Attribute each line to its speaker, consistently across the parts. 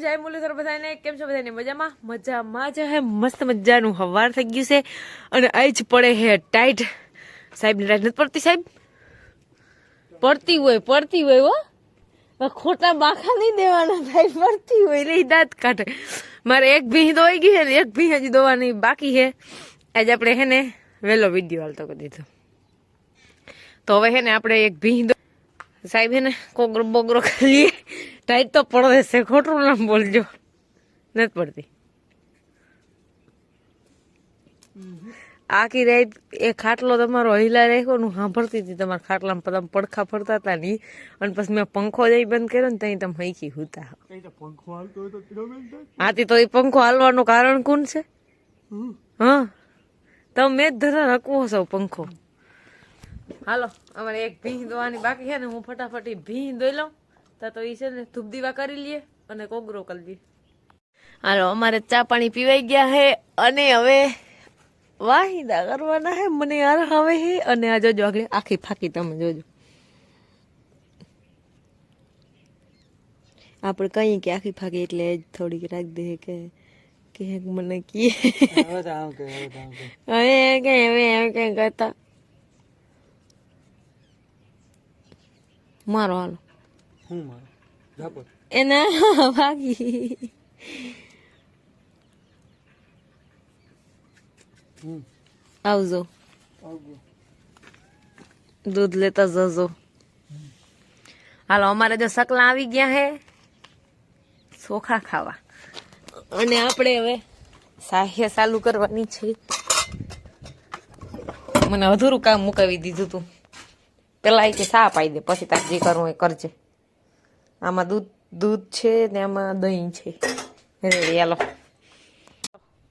Speaker 1: જય મુરલીધર બધાને કેમ છો બધાને મજામાં? મજામાં જ હે. મસ્ત મજાનું હવાર થઈ ગયું છે અને આજ પડે હે ટાઈટ. સાહેબ, ની ટાઈટ નથી પડતી સાહેબ? પડતી હોય પડતી હોય હો. ખોટા બાખા નહીં દેવાના થાય પડતી હોય. એટલે દાંત કાઢે. મારે એક ભીહ દોઈ ગઈ છે ને એક ભીહ હજી દોવાની બાકી છે. આજે આપણે હે ને વહેલો વીડિયો હાલતો કરી દીધો. તો હવે હે ને આપણે એક ભીહ સાહેબ એને કોગરો બોગરો કરીએ ટાઈટ તો પડે છે ખોટું નામ બોલજો. નથી પડતી. આખી રાત એ ખાટલો તમારો હિલા રાખ્યો હું સાંભળતી હતી તમારા ખાટલામાં તમે પડખા ફરતા હતા નહીં અને પછી મેં પંખો જઈ બંધ કર્યો ને ત્યાં તમે હૈકી હુતા. હાથી તો એ પંખો હાલવાનું કારણ કોણ છે? હા. તમે મેં જ ધરા રકવો છો પંખો. હાલો અમારે એક ભીં દોવાની બાકી છે ને હું ફટાફટ ભીં દોઈ લઉં. તા તો ઈ છે ને ધૂપ દીવા કરી લઈએ અને કોગરો કરી લઈએ હાલો અમારે ચા પાણી પીવાઈ ગયા હે અને હવે વાહિદા કરવાના હે મને યાર હવે હે અને આ જોજો આગળ આખી ફાકી તમે જોજો. આપણે કહીએ કે આખી ફાકી એટલે જ થોડીક રાખ દે કે કે મને કી હવે કે હવે એમ કે કરતા. મારો હાલો. એના ભાગી. આવજો. દૂધ લેતા જજો. હાલો અમારે જો સકલા આવી ગયા હે. ચોખા ખાવા. અને આપણે હવે સાહ્ય ચાલુ કરવાની છે. મને અધૂરું કામ મુકાવી દીધું તું. પેલા એ કે સા પાઈ દે, પછી તાર જે કરવું એ કરજે. આમાં દૂધ દૂધ છે ને આમાં દહીં છે. રેડી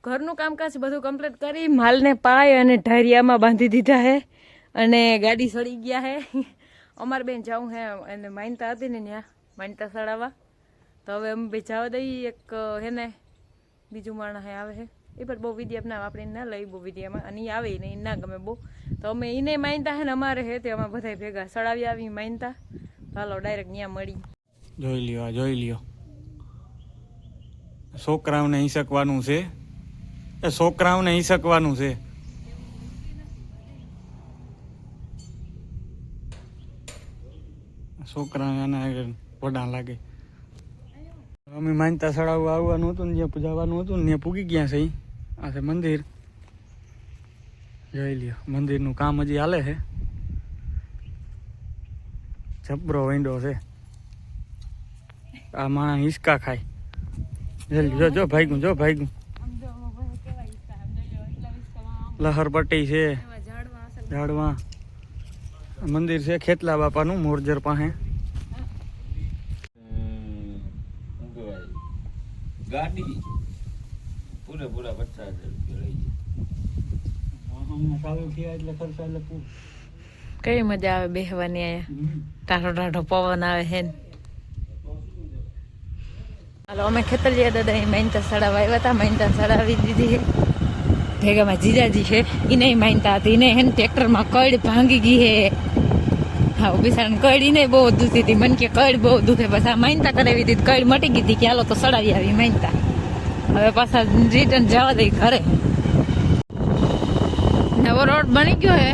Speaker 1: ઘરનું કામકાજ બધું કમ્પ્લીટ કરી માલને પાય અને ઢારિયામાં બાંધી દીધા હે અને ગાડી સડી ગયા હે. અમારે બેન જાઉં હે, એને માનતા હતી ને ત્યાં માનતા સડાવવા. તો હવે અમે બે જવા દઈએ, એક, હે ને, બીજું માણસ આવે હે. એ પણ બહુ વીડિયો ના આપણે ના લઈ બહુ વિદ્યામાં અને આવે ને એ ના ગમે બહુ. તો અમે એને માનતા હે ને અમારે હે તે અમે બધા ભેગા સડાવી આવી માનતા. હાલો ડાયરેક્ટ ત્યાં મળી.
Speaker 2: જોઈ લ્યો, આ જોઈ લ્યો. છોકરાઓને હિંસકવાનું છે. એ છોકરાઓને હિંસકવાનું છે. છોકરા આના આગળ લાગે. અમે માનતા સડાવવા આવવાનું હતું ને જ્યાં જવાનું હતું ને ત્યાં પૂગી ગયા છે. આ છે મંદિર. જોઈ લ્યો, મંદિરનું કામ હજી હાલે છે. જબરો વિંડો છે. આ માણસ હિસકા ખાય. જલ્દી જો જો ભાગ્યું જો ભાગ્યું લહરપટ્ટી છે. ઝાડવા. મંદિર છે ખેતલા બાપાનું, મોરજર પાસે.
Speaker 3: ગાડી. પૂરેપૂરા પચાસ હજાર રૂપિયા લઈ
Speaker 2: ચાલુ થયા એટલે ખર્ચા એટલે પૂરું.
Speaker 1: કઈ મજા આવે બેહવાની અહીંયા? ટાઢો ટાઢો પવન આવે હે. હાલો અમે જઈએ દાદા એ માઇનતા સડાવ આવ્યા હતા માઇનતા સડાવી દીધી. ભેગામાં જીજાજી છે એને માનતા હતી એને હેન ટ્રેક્ટરમાં કડ ભાંગી ગઈ હે. હા બિસાણ કડ એને બહુ દુખી હતી મને કે કડ બહુ દુખે બસ આ માનતા કરાવી દીધી કડ મટી ગઈ હતી કે હાલો તો સડાવી આવી માનતા હવે પાછા રિટર્ન જવા દઈ ઘરે. નવો રોડ બની ગયો હે.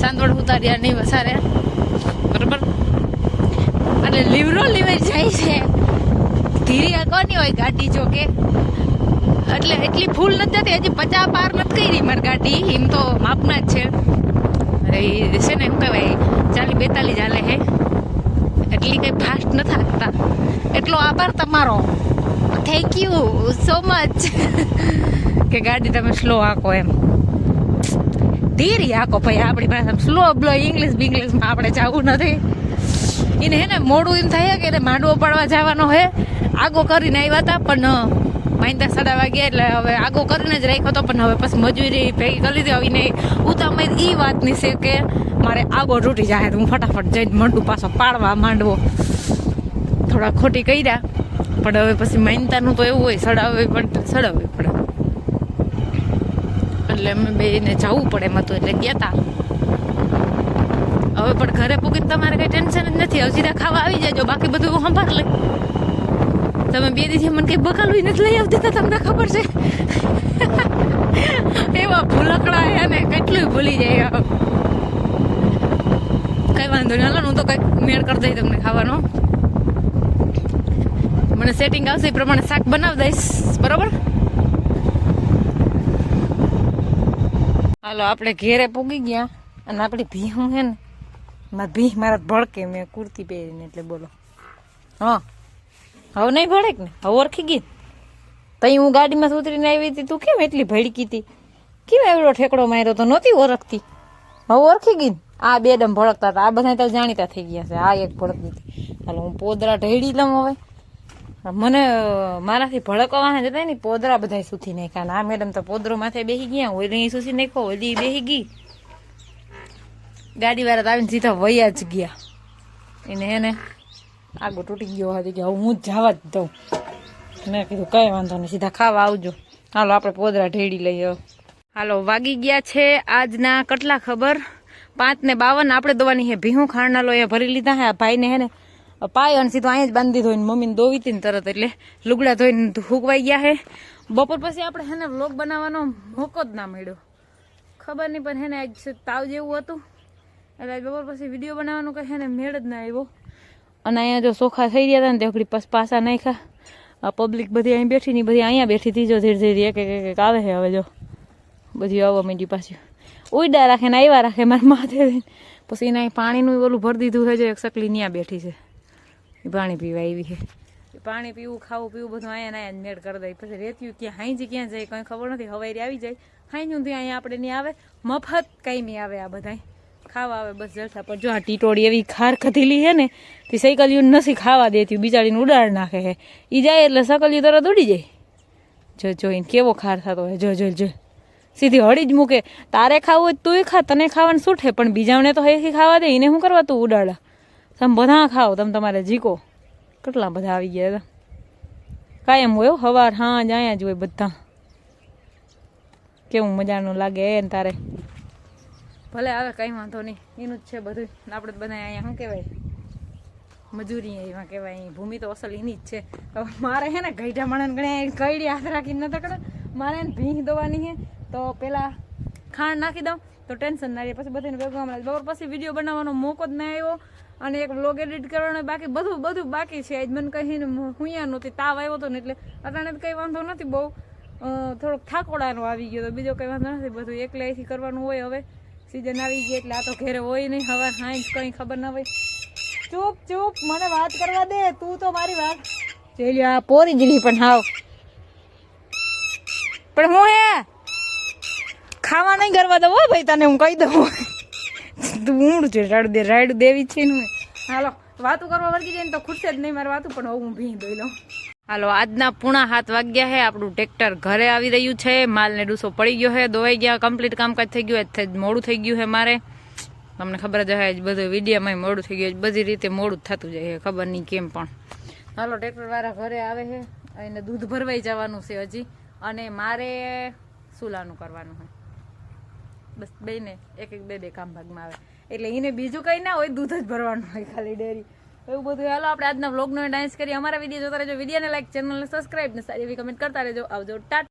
Speaker 1: સાંદોડ ઉતાર્યા નહીં વસારે. બરોબર? એટલે લીવરો લીવે જાય છે. ધીરી કોની હોય ગાડી જો એટલે એટલી ફૂલ નથી જતી હજી પચાસ પાર નથી કરી મારી ગાડી. એમ તો માપના જ છે. એ છે ને, શું કહેવાય? ચાલી બેતાલીસ હાલે હે. એટલી કઈ ફાસ્ટ નથી હાંકતા એટલો આભાર તમારો. થેન્ક યુ સો મચ કે ગાડી તમે સ્લો આંકો એમ. ધીરી હાકો ભાઈ આપણી પાસે સ્લો બ્લો ઇંગ્લિશ બિંગ્લિશમાં આપણે જવું નથી. એને હે ને મોડું એમ થાય કે એને માંડવો પાડવા જવાનો હે. આગો કરીને આવ્યા હતા પણ માંદા સાડા વાગ્યા એટલે હવે આગો કરીને જ રાખ્યો હતો પણ હવે પછી મજૂરી ભેગી કરી દીધી. આવીને ઉતામાં એ વાતની છે કે મારે આગો તૂટી જાય હું ફટાફટ જઈને મંડું પાછો પાડવા માંડવો. થોડા ખોટી કર્યા. પણ હવે પછી માનતાનું તો એવું હોય સડાવે પણ સડાવવી પડે. એટલે અમે બેને જવું પડે એમાં તો, એટલે ગયા તા હવે પણ ઘરે પૂકી તમારે કઈ ટેન્શન જ નથી. હજીરા ખાવા આવી જાજો. બાકી બધું સંભાળ લે તમે બે દિવસે મને કઈ બકાલું નથી લઈ આવતી તો તમને ખબર છે. એવા ભૂલકડા હે ને કેટલું ભૂલી જાય કઈ વાંધો નહીં. હાલો, હું તો કંઈક મેળ કરી દઈ તમને ખાવાનો. મને સેટિંગ આવશે, એ પ્રમાણે શાક બનાવી દઈશ. બરોબર? હાલો, આપણે ઘેરે પૂગી ગયા અને આપણી ભી હું હે ને, મારા ભી મારા ભડકે, મેં કુર્તી પહેરીને એટલે બોલો. હા, હવે નહીં ભડક ને? હવે ઓળખી ગઈ તઈ હું ગાડીમાં ઉતરીને આવી હતી, તું કેમ એટલી ભડકી હતી? કેમ એવડો ઠેકડો માર્યો તો નહોતી ઓળખતી? હવે ઓળખી ગઈ આ બે ડમ ભડકતા હતા, આ બધા તો જાણીતા થઈ ગયા છે, આ એક ભડકતી હતી. હાલો, હું પોદરા ઢેડી લઉં હવે. મને, મારાથી ભડકવાના જતા ને પોદરા બધા સૂથી નાખ્યા આ મેડમ તો પોદરો માથે બેસી ગયા ઓલી સૂસી નાખ્યો ઓલી બેસી ગઈ. ગાડી વાળા આવીને સીધા વયા જ ગયા. એને એને આગો તૂટી ગયો હતી કે હું જ જવા જ દઉં. મેં કીધું કઈ વાંધો નહીં, સીધા ખાવા આવજો. હાલો, આપણે પોદરા ઢેડી લઈએ. હાલો, વાગી ગયા છે આજના કેટલા ખબર? પાંચ ને બાવન, આપણે દવાની હે ભીહું ખાંડના એ ભરી લીધા હે. ભાઈને હે ને પાય અને સીધું અહીંયા જ બાંધી ધોઈને મમ્મીને દોવી હતી ને તરત એટલે લુગડા ધોઈને હુકવાઈ ગયા હે. બપોર પછી આપણે હે ને વ્લોગ બનાવવાનો મોકો જ ના મળ્યો. ખબર નહીં પણ હે ને આજ તાવ જેવું હતું. એટલે આજ બપોર પછી વીડિયો બનાવવાનું કંઈ હે ને મેળ જ ના આવ્યો. અને અહીંયા જો સોખા થઈ ગયા હતા ને તે પાસે પાસા નાખ્યા. આ પબ્લિક બધી અહીં બેઠી ની બધી અહીંયા બેઠી હતી જો ધીરે ધીરે એક એક એક આવે છે હવે જો. બધી આવવા માંડી પાછી. ઉડા રાખે ને આવ્યા રાખે મારા માથે. પછી એના પાણીનું ઓલું ભરી દીધું છે જો, એક સકલી ત્યાં બેઠી છે. પાણી પીવા આવી છે. પાણી પીવું, ખાવું, પીવું બધું અહીંયા ને અહીંયા મેળ કરી દઈ પછી રેત્યું ક્યાં હાઈજી ક્યાં જાય, કંઈ ખબર નથી હવાઈ આવી જાય. હાઈજું ત્યાં અહીંયા આપણે નહીં આવે, મફત કાંઈ આવે આ બધાય. ખાવા આવે બસ જલસા. પણ જો આ ટીટોળી એવી ખાર ખધીલી છે ને, તે સૈકલિયું નથી ખાવા દેતી, બિચારીને ઉડાડ નાખે છે. એ જાય એટલે સકલિયું તરત ઉડી જાય. જો જોઈને કેવો ખાર થતો હોય. જો જો જો. સીધી હળી જ મૂકે. તારે ખાવું હોય તું ખા, તને ખાવાનું છૂટે પણ બીજાને તો હેથી ખાવા દે, એને શું કરવા તું ઉડાડા? તમે બધા ખાઓ, તમે તમારે જીકો. કેટલા બધા આવી ગયા હતા. કાયમ હોય હવાર હાંજ અહીંયા જ હોય બધા. કેવું મજાનું લાગે એને તારે? ભલે આવે, કઈ વાંધો નહીં. એનું જ છે બધું. આપણે બધા અહીંયા, શું કહેવાય? મજૂરી એમાં કહેવાય. અહીં ભૂમિ તો અસલ એની જ છે. હવે મારે હે ને ગઈઢા માણસ ગણે ગઈડી હાથ રાખીને નતા કરે મારે એને ભીંગ દવાની છે તો પેલા ખાંડ નાખી દઉં. તો ટેન્શન ના રહે. પછી બધાને ભેગું હમણાં બપોર પછી વીડિયો બનાવવાનો મોકો જ ના આવ્યો. અને એક વ્લોગ એડિટ કરવાનો બાકી બધું બધું બાકી છે. આજ મને કહીને હુંયા નહોતી, તાવ આવ્યો હતો ને એટલે અટાણે તો કંઈ વાંધો નથી બહુ. થોડોક થાકોડાનો આવી ગયો તો બીજો કંઈ વાંધો નથી, બધું એકલાથી કરવાનું હોય હવે. સિઝન આવી ગઈ એટલે આ તો ઘેરે હોય નહીં, હવે હાઈ કંઈ ખબર ના હોય. ચૂપ ચૂપ, મને વાત કરવા દે, તું તો મારી વાત. ચેલી આ પોરી જીલી પણ હાવ. પણ હું હે? ખાવા નહીં કરવા દઉં ભાઈ તને હું કહી દઉં. તું ઊંડ છે રાડ દે રાડ દેવી છે ને. હાલો વાતું કરવા વર્ગી જાય ને તો ખુરશે જ નહીં મારે વાતું પણ હું ભી દઈ લઉં હાલો આજના પૂણા હાથ વાગ્યા છે આપણું ટ્રેક્ટર ઘરે આવી રહ્યું છે માલને ડૂસો પડી ગયો છે દોવાઈ ગયા કમ્પ્લીટ કામકાજ થઈ ગયું છે મોડું થઈ ગયું છે મારે. તમને ખબર જ હશે બધું વિડીયામાં મોડું થઈ ગયું. બધી રીતે મોડું થતું જાય છે ખબર નહીં કેમ પણ. હાલો ટ્રેક્ટર વાળા ઘરે આવે છે એને દૂધ ભરવાઈ જવાનું છે હજી અને મારે સુલાનું કરવાનું છે બસ બેને, એક એક બે બે કામ ભાગમાં આવે. એટલે એને બીજું કંઈ ના હોય, દૂધ જ ભરવાનું હોય ખાલી ડેરી. એવું બધું. હાલો, આપણે આજના વ્લોગનો ડાન્સ કરીએ. અમારા વીડિયો જોતા રહેજો. વિડીયોને લાઈક ચેનલને સબસ્ક્રાઈબ ને સારી એવી કમેન્ટ કરતા રહેજો. આવજો. ટાટા.